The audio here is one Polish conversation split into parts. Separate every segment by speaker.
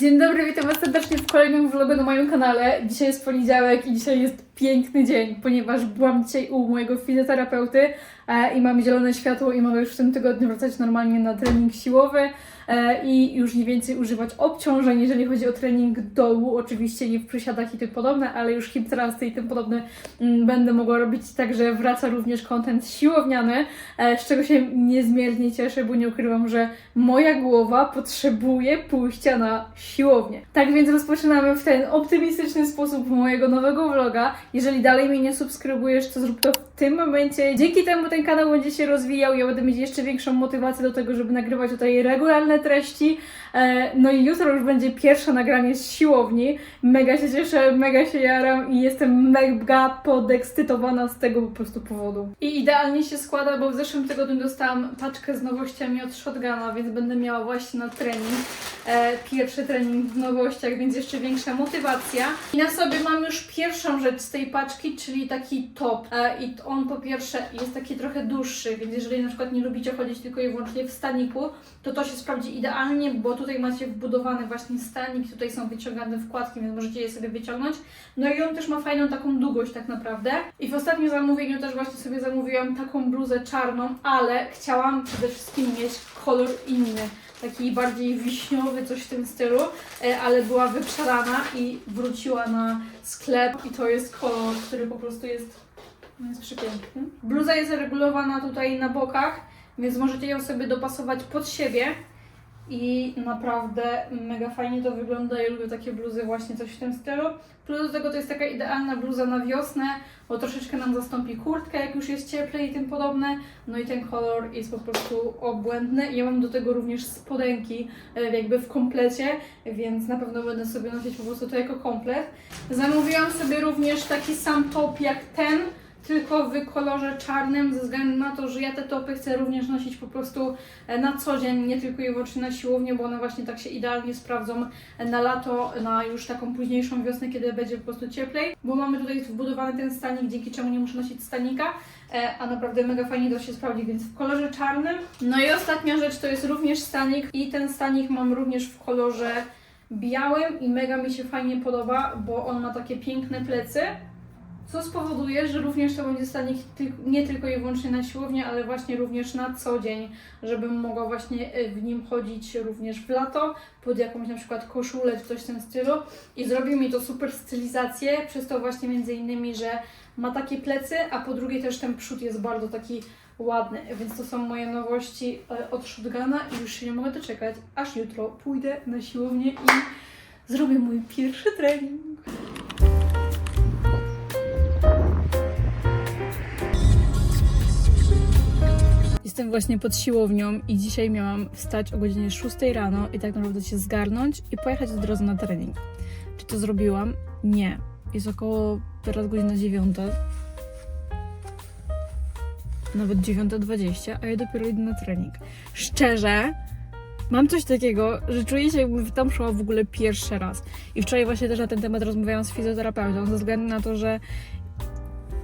Speaker 1: Dzień dobry, witam Was serdecznie w kolejnym vlogu na moim kanale. Dzisiaj jest poniedziałek i dzisiaj jest piękny dzień, ponieważ byłam dzisiaj u mojego fizjoterapeuty e, i mam zielone światło i mogę już w tym tygodniu wracać normalnie na trening siłowy e, i już nie więcej używać obciążeń, jeżeli chodzi o trening dołu, oczywiście nie w przysiadach i tym podobne, ale już hip thrusty i tym podobne mm, będę mogła robić, także wraca również content siłowniany, e, z czego się niezmiernie cieszę, bo nie ukrywam, że moja głowa potrzebuje pójścia na siłownię. Tak więc rozpoczynamy w ten optymistyczny sposób mojego nowego vloga. Jeżeli dalej mnie nie subskrybujesz, to zrób to w tym momencie. Dzięki temu ten kanał będzie się rozwijał, ja będę mieć jeszcze większą motywację do tego, żeby nagrywać tutaj regularne treści. E, No i jutro już będzie pierwsze nagranie z siłowni. Mega się cieszę, mega się jaram i jestem mega podekscytowana z tego po prostu powodu. I idealnie się składa, bo w zeszłym tygodniu dostałam paczkę z nowościami od Shotguna, więc będę miała właśnie na trening. E, pierwszy trening w nowościach, więc jeszcze większa motywacja. I na sobie mam już pierwszą rzecz z tej paczki, czyli taki top. E, I on po pierwsze jest taki trochę dłuższy, więc jeżeli na przykład nie lubicie chodzić tylko i wyłącznie w staniku, to to się sprawdzi idealnie, bo tutaj macie wbudowany właśnie stanik, tutaj są wyciągane wkładki, więc możecie je sobie wyciągnąć. No i on też ma fajną taką długość tak naprawdę. I w ostatnim zamówieniu też właśnie sobie zamówiłam taką bluzę czarną, ale chciałam przede wszystkim mieć kolor inny. Taki bardziej wiśniowy, coś w tym stylu, e, ale była wyprzedana i wróciła na sklep i to jest kolor, który po prostu jest, no jest przepiękny. Bluza jest regulowana tutaj na bokach, więc możecie ją sobie dopasować pod siebie i naprawdę mega fajnie to wygląda. Ja lubię takie bluzy, właśnie coś w tym stylu. Plus do tego to jest taka idealna bluza na wiosnę, bo troszeczkę nam zastąpi kurtkę, jak już jest cieplej i tym podobne. No i ten kolor jest po prostu obłędny. Ja mam do tego również spodenki, e, jakby w komplecie, więc na pewno będę sobie nosić po prostu to jako komplet. Zamówiłam sobie również taki sam top jak ten, tylko w kolorze czarnym, ze względu na to, że ja te topy chcę również nosić po prostu e, na co dzień, nie tylko i wyłącznie na siłownię, bo one właśnie tak się idealnie sprawdzą na lato, na już taką późniejszą wiosnę, kiedy będzie po prostu cieplej, bo mamy tutaj wbudowany ten stanik, dzięki czemu nie muszę nosić stanika, e, a naprawdę mega fajnie to się sprawdzi, więc w kolorze czarnym. No i ostatnia rzecz to jest również stanik i ten stanik mam również w kolorze białym i mega mi się fajnie podoba, bo on ma takie piękne plecy, co spowoduje, że również to będzie stanik ty- nie tylko i wyłącznie na siłownię, ale właśnie również na co dzień, żebym mogła właśnie y, w nim chodzić również w lato, pod jakąś na przykład koszulę czy coś w tym stylu i zrobi mi to super stylizację, przez to właśnie między innymi, że ma takie plecy, a po drugie też ten przód jest bardzo taki ładny, więc to są moje nowości e, od Shotguna i już się nie mogę doczekać, aż jutro pójdę na siłownię i zrobię mój pierwszy trening. Jestem właśnie pod siłownią i dzisiaj miałam wstać o godzinie 6 rano i tak naprawdę się zgarnąć i pojechać od razu na trening. Czy to zrobiłam? Nie. Jest około teraz godzina 9. Nawet 9.20, a ja dopiero idę na trening. Szczerze, mam coś takiego, że czuję się jakbym tam szła w ogóle pierwszy raz. I wczoraj właśnie też na ten temat rozmawiałam z fizjoterapeutą, ze względu na to, że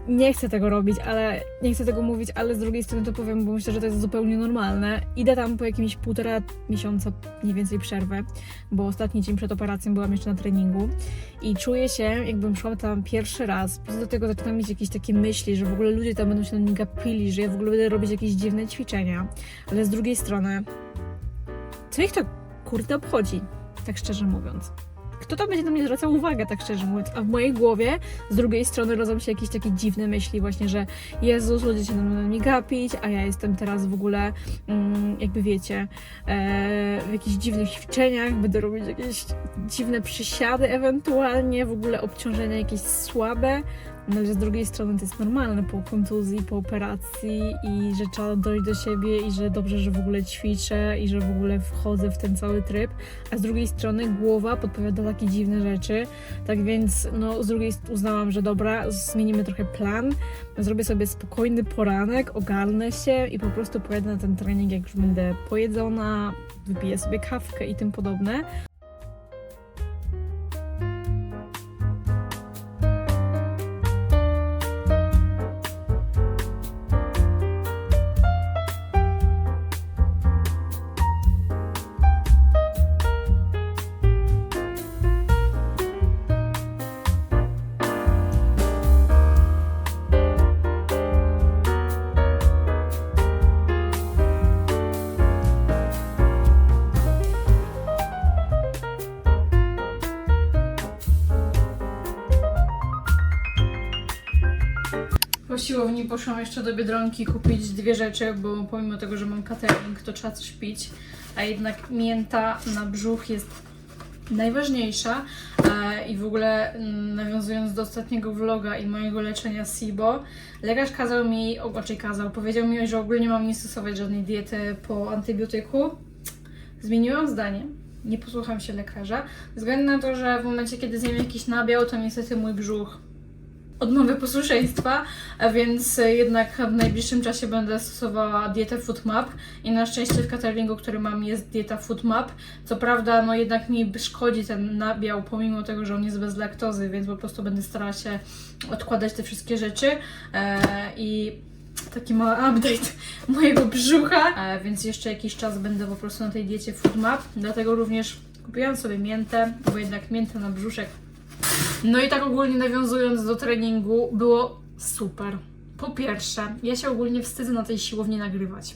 Speaker 1: nie chcę tego robić, ale nie chcę tego mówić, ale z drugiej strony to powiem, bo myślę, że to jest zupełnie normalne. Idę tam po jakimś półtora miesiąca mniej więcej przerwę, bo ostatni dzień przed operacją byłam jeszcze na treningu i czuję się, jakbym szła tam pierwszy raz. Plus do tego zaczynam mieć jakieś takie myśli, że w ogóle ludzie tam będą się na mnie gapili, że ja w ogóle będę robić jakieś dziwne ćwiczenia. Ale z drugiej strony, co ich to kurde obchodzi, tak szczerze mówiąc kto to będzie na mnie zwracał uwagę, tak szczerze mówiąc. A w mojej głowie z drugiej strony rodzą się jakieś takie dziwne myśli, właśnie, że Jezus, ludzie się na mnie gapić, a ja jestem teraz w ogóle, mm, jakby wiecie, e, w jakichś dziwnych ćwiczeniach, będę robić jakieś dziwne przysiady ewentualnie, w ogóle obciążenia jakieś słabe. No ale z drugiej strony to jest normalne po kontuzji, po operacji i że trzeba dojść do siebie i że dobrze, że w ogóle ćwiczę i że w ogóle wchodzę w ten cały tryb, a z drugiej strony głowa podpowiada takie dziwne rzeczy, tak więc no z drugiej uznałam, że dobra, zmienimy trochę plan, zrobię sobie spokojny poranek, ogarnę się i po prostu pojadę na ten trening, jak już będę pojedzona, wypiję sobie kawkę i tym podobne. Poszłam jeszcze do Biedronki kupić dwie rzeczy, bo pomimo tego, że mam catering, to trzeba coś pić, a jednak mięta na brzuch jest najważniejsza e, i w ogóle mm, nawiązując do ostatniego vloga i mojego leczenia SIBO, lekarz kazał mi, raczej kazał, powiedział mi, że ogólnie mam nie stosować żadnej diety po antybiotyku. Zmieniłam zdanie. Nie posłucham się lekarza, ze względu na to, że w momencie, kiedy zjem jakiś nabiał, to niestety mój brzuch odmówi posłuszeństwa, a więc jednak w najbliższym czasie będę stosowała dietę FoodMap i na szczęście w cateringu, który mam jest dieta FoodMap. Co prawda, no jednak mi szkodzi ten nabiał, pomimo tego, że on jest bez laktozy, więc po prostu będę starała się odkładać te wszystkie rzeczy e, i taki mały update mojego brzucha, e, więc jeszcze jakiś czas będę po prostu na tej diecie FoodMap, dlatego również kupiłam sobie miętę, bo jednak miętę na brzuszek no i tak ogólnie nawiązując do treningu, było super. Po pierwsze, ja się ogólnie wstydzę na tej siłowni nagrywać.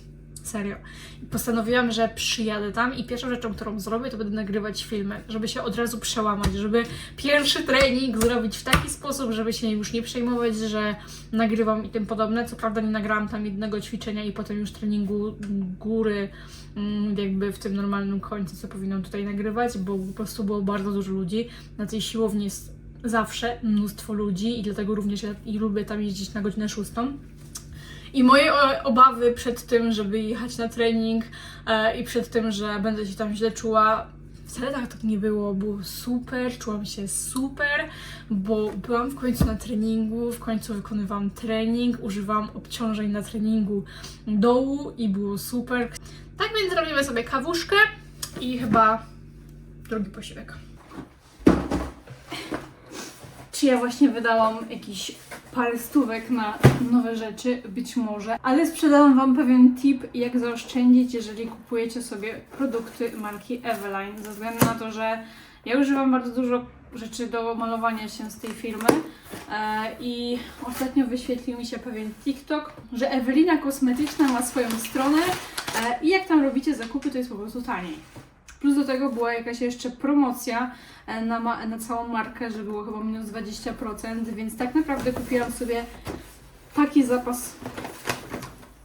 Speaker 1: Serio. I postanowiłam, że przyjadę tam i pierwszą rzeczą, którą zrobię, to będę nagrywać filmy, żeby się od razu przełamać, żeby pierwszy trening zrobić w taki sposób, żeby się już nie przejmować, że nagrywam i tym podobne. Co prawda nie nagrałam tam jednego ćwiczenia i potem już treningu góry, mm, jakby w tym normalnym końcu, co powinnam tutaj nagrywać, bo po prostu było bardzo dużo ludzi. Na tej siłowni jest zawsze mnóstwo ludzi i dlatego również ja i lubię tam jeździć na godzinę szóstą. I moje obawy przed tym, żeby jechać na trening e, i przed tym, że będę się tam źle czuła, wcale tak, tak nie było. Było super, czułam się super, bo byłam w końcu na treningu, w końcu wykonywałam trening, używałam obciążeń na treningu dołu i było super. Tak więc robimy sobie kawuszkę i chyba drugi posiłek. Czy ja właśnie wydałam jakiś parę stówek na nowe rzeczy? Być może. Ale sprzedałam Wam pewien tip, jak zaoszczędzić, jeżeli kupujecie sobie produkty marki Eveline. Ze względu na to, że ja używam bardzo dużo rzeczy do malowania się z tej firmy e, i ostatnio wyświetlił mi się pewien TikTok, że Ewelina Kosmetyczna ma swoją stronę e, i jak tam robicie zakupy, to jest po prostu taniej. Plus do tego była jakaś jeszcze promocja e, na, na całą markę, że było chyba minus 20%, więc tak naprawdę kupiłam sobie taki zapas.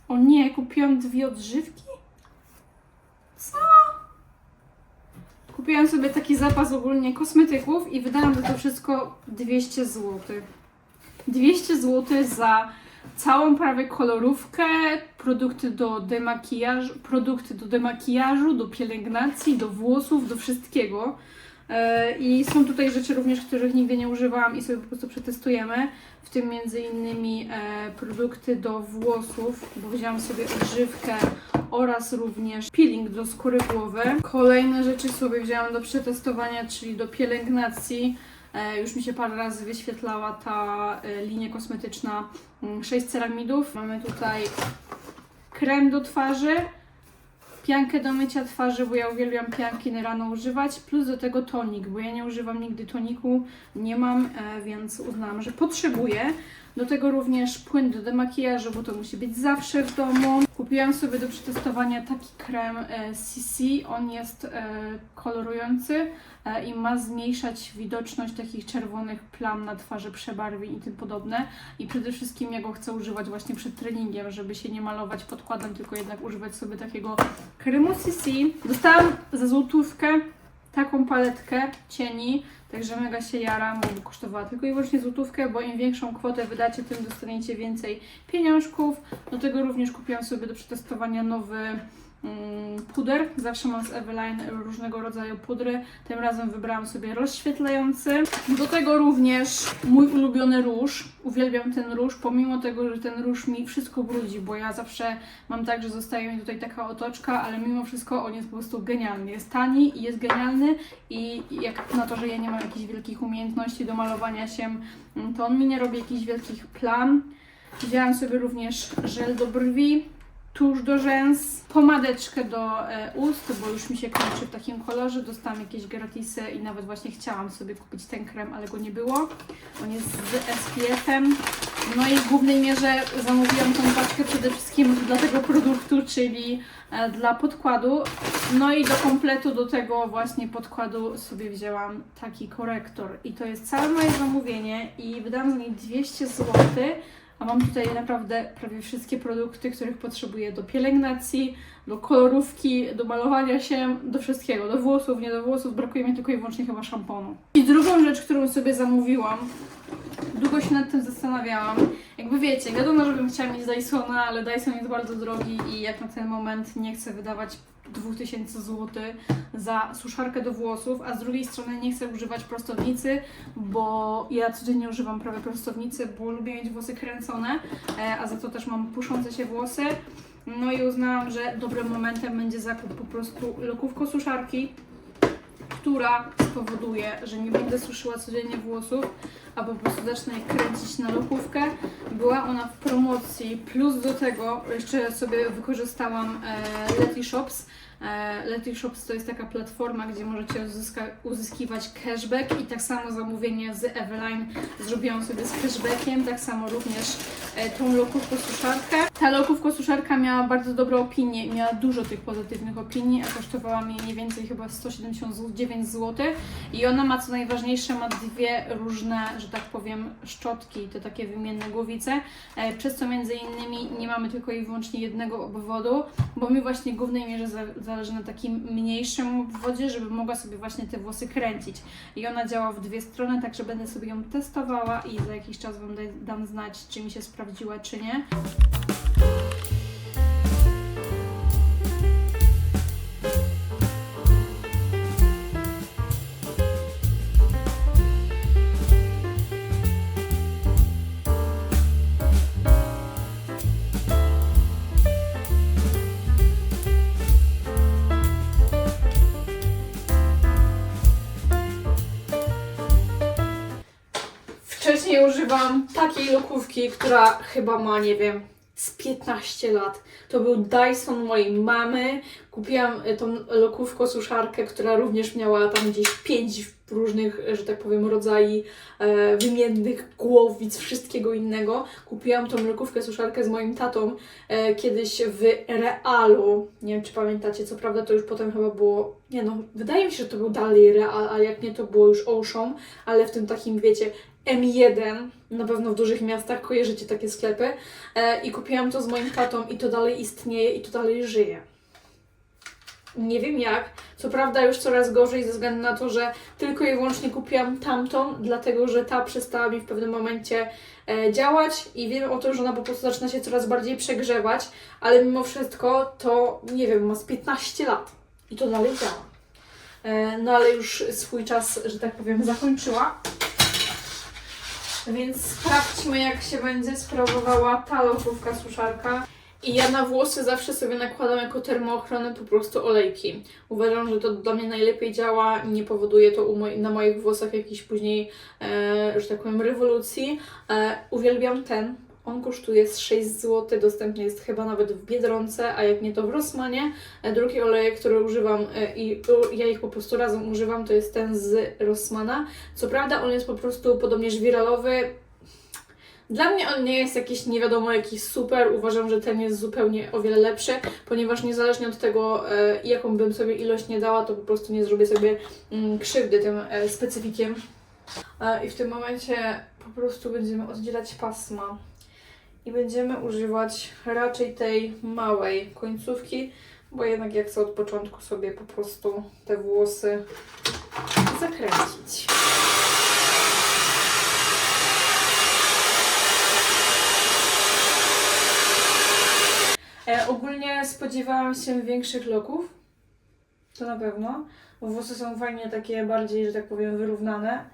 Speaker 1: O nie, kupiłam dwie odżywki? Co? Kupiłam sobie taki zapas ogólnie kosmetyków i wydałam za to wszystko 200 zł. 200 zł za całą prawie kolorówkę, produkty do demakijażu, produkty do demakijażu, do pielęgnacji, do włosów, do wszystkiego. E, I są tutaj rzeczy również, których nigdy nie używałam i sobie po prostu przetestujemy, w tym między innymi e, produkty do włosów, bo wzięłam sobie odżywkę oraz również peeling do skóry głowy. Kolejne rzeczy sobie wzięłam do przetestowania, czyli do pielęgnacji. E, Już mi się parę razy wyświetlała ta e, linia kosmetyczna 6 ceramidów. Mamy tutaj krem do twarzy, piankę do mycia twarzy, bo ja uwielbiam pianki na rano używać, plus do tego tonik, bo ja nie używam nigdy toniku, nie mam, e, więc uznałam, że potrzebuję. Do tego również płyn do demakijażu, bo to musi być zawsze w domu. Kupiłam sobie do przetestowania taki krem e, CC, on jest e, kolorujący e, i ma zmniejszać widoczność takich czerwonych plam na twarzy, przebarwień i tym podobne. I przede wszystkim ja go chcę używać właśnie przed treningiem, żeby się nie malować podkładem, tylko jednak używać sobie takiego kremu CC. Dostałam za złotówkę taką paletkę cieni, także mega się jaram, bo kosztowała tylko i wyłącznie złotówkę, bo im większą kwotę wydacie, tym dostaniecie więcej pieniążków. Do tego również kupiłam sobie do przetestowania nowy puder. Zawsze mam z Eveline różnego rodzaju pudry. Tym razem wybrałam sobie rozświetlający. Do tego również mój ulubiony róż. Uwielbiam ten róż, pomimo tego, że ten róż mi wszystko brudzi, bo ja zawsze mam tak, że zostaje mi tutaj taka otoczka, ale mimo wszystko on jest po prostu genialny. Jest tani i jest genialny i jak na to, że ja nie mam jakichś wielkich umiejętności do malowania się, mm, to on mi nie robi jakichś wielkich plam. Wzięłam sobie również żel do brwi, tusz do rzęs, pomadeczkę do e, ust, bo już mi się kończy w takim kolorze. Dostałam jakieś gratisy i nawet właśnie chciałam sobie kupić ten krem, ale go nie było. On jest z SPF-em. No i w głównej mierze zamówiłam tą paczkę przede wszystkim dla tego produktu, czyli e, dla podkładu. No i do kompletu do tego właśnie podkładu sobie wzięłam taki korektor. I to jest całe moje zamówienie i wydałam za nie 200 zł. A mam tutaj naprawdę prawie wszystkie produkty, których potrzebuję do pielęgnacji, do kolorówki, do malowania się, do wszystkiego, do włosów, nie do włosów, brakuje mi tylko i wyłącznie chyba szamponu. I drugą rzecz, którą sobie zamówiłam, długo się nad tym zastanawiałam. Jakby wiecie, wiadomo, że bym chciała mieć Dysona, ale Dyson jest bardzo drogi i jak na ten moment nie chcę wydawać 2000 zł za suszarkę do włosów, a z drugiej strony nie chcę używać prostownicy, bo ja codziennie używam prawie prostownicy, bo lubię mieć włosy kręcone, e, a za to też mam puszące się włosy. No i uznałam, że dobrym momentem będzie zakup po prostu lokówko suszarki, która spowoduje, że nie będę suszyła codziennie włosów, a po prostu zacznę je kręcić na lokówkę. Była ona w promocji, plus do tego jeszcze sobie wykorzystałam e, Letty Shops. E, Letty Shops to jest taka platforma, gdzie możecie uzyskiwać cashback i tak samo zamówienie z Eveline. Zrobiłam sobie z cashbackiem, tak samo również e, tą lokówką suszarkę. Ta lokówko suszarka miała bardzo dobre opinie, miała dużo tych pozytywnych opinii, a kosztowała mnie mniej więcej chyba 179 zł i ona ma co najważniejsze, ma dwie różne, że tak powiem, szczotki, te takie wymienne głowice, e, przez co między innymi nie mamy tylko i wyłącznie jednego obwodu, bo mi właśnie w głównej mierze za- zależy na takim mniejszym obwodzie, żeby mogła sobie właśnie te włosy kręcić. I ona działa w dwie strony, także będę sobie ją testowała i za jakiś czas Wam dam znać, czy mi się sprawdziła, czy nie. Używałam takiej lokówki, która chyba ma, nie wiem, z 15 lat. To był Dyson mojej mamy. Kupiłam y, tą lokówkę suszarkę, która również miała tam gdzieś 5 różnych, że tak powiem, rodzajów e, wymiennych głowic, wszystkiego innego. Kupiłam tą lokówkę suszarkę z moim tatą e, kiedyś w Realu. Nie wiem, czy pamiętacie, co prawda to już potem chyba było, nie no, wydaje mi się, że to był dalej Real, a jak nie, to było już Ocean, ale w tym takim, wiecie, M1, na pewno w dużych miastach kojarzycie takie sklepy e, i kupiłam to z moim tatą i to dalej istnieje i to dalej żyje. Nie wiem jak, co prawda już coraz gorzej ze względu na to, że tylko i wyłącznie kupiłam tamtą, dlatego że ta przestała mi w pewnym momencie e, działać i wiem o tym, że ona po prostu zaczyna się coraz bardziej przegrzewać, ale mimo wszystko to, nie wiem, ma z 15 lat i to dalej działa. E, no ale już swój czas, że tak powiem, zakończyła. Więc sprawdźmy, jak się będzie sprawowała ta lokówka suszarka. I ja na włosy zawsze sobie nakładam jako termoochronę po prostu olejki. Uważam, że to dla mnie najlepiej działa, nie powoduje to moj- na moich włosach jakiejś później, e, że tak powiem, rewolucji. E, uwielbiam ten. On kosztuje z 6 zł, dostępny jest chyba nawet w Biedronce, a jak nie to w Rossmanie. E, drugi olejek, który używam e, i ja ich po prostu razem używam, to jest ten z Rossmana. Co prawda on jest po prostu podobnie żwiralowy. Dla mnie on nie jest jakiś nie wiadomo jakiś super. Uważam, że ten jest zupełnie o wiele lepszy, ponieważ niezależnie od tego, e, jaką bym sobie ilość nie dała, to po prostu nie zrobię sobie mm, krzywdy tym specyfikiem. I w tym momencie po prostu będziemy oddzielać pasma i będziemy używać raczej tej małej końcówki, bo jednak ja chcę od początku sobie po prostu te włosy zakręcić. E, ogólnie spodziewałam się większych loków. To na pewno. Włosy są fajnie takie bardziej, że tak powiem, wyrównane.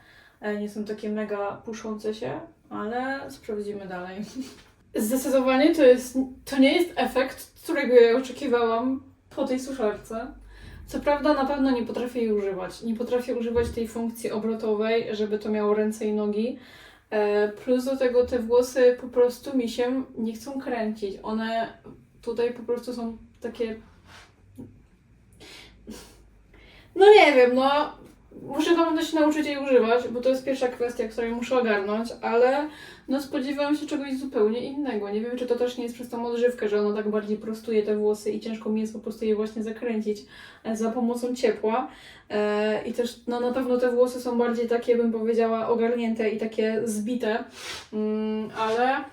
Speaker 1: E, nie są takie mega puszące się, ale sprawdzimy dalej. Zdecydowanie to jest, to nie jest efekt, którego ja oczekiwałam po tej suszarce. Co prawda na pewno nie potrafię jej używać. Nie potrafię używać tej funkcji obrotowej, żeby to miało ręce i nogi. E, plus do tego te włosy po prostu mi się nie chcą kręcić. One tutaj po prostu są takie. No nie wiem, no. Muszę na pewno się nauczyć jej używać, bo to jest pierwsza kwestia, której muszę ogarnąć, ale no spodziewałam się czegoś zupełnie innego. Nie wiem, czy to też nie jest przez tą odżywkę, że ona tak bardziej prostuje te włosy i ciężko mi jest po prostu je właśnie zakręcić e, za pomocą ciepła. E, I też no, na pewno te włosy są bardziej takie, bym powiedziała, ogarnięte i takie zbite. Mm, ale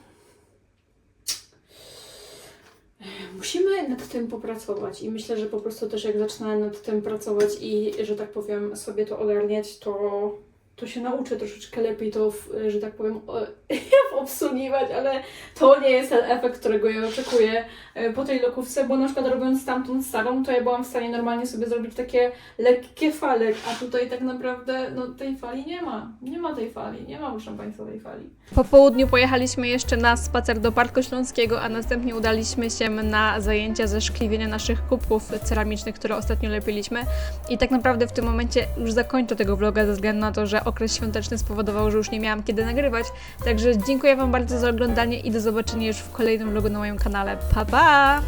Speaker 1: musimy nad tym popracować i myślę, że po prostu też jak zacznę nad tym pracować i, że tak powiem, sobie to ogarniać, to to się nauczę troszeczkę lepiej to, że tak powiem, o- obsługiwać, ale to nie jest ten efekt, którego ja oczekuję e, po tej lokówce, bo na przykład robiąc tamtą starą, to ja byłam w stanie normalnie sobie zrobić takie lekkie fale, a tutaj tak naprawdę no, tej fali nie ma. Nie ma tej fali, nie ma, proszę Państwa, tej fali. Po południu pojechaliśmy jeszcze na spacer do Parku Śląskiego, a następnie udaliśmy się na zajęcia ze szkliwienia naszych kubków ceramicznych, które ostatnio lepiliśmy. I tak naprawdę w tym momencie już zakończę tego vloga ze względu na to, że okres świąteczny spowodował, że już nie miałam kiedy nagrywać. Także dziękuję Wam bardzo za oglądanie i do zobaczenia już w kolejnym vlogu na moim kanale. Pa pa!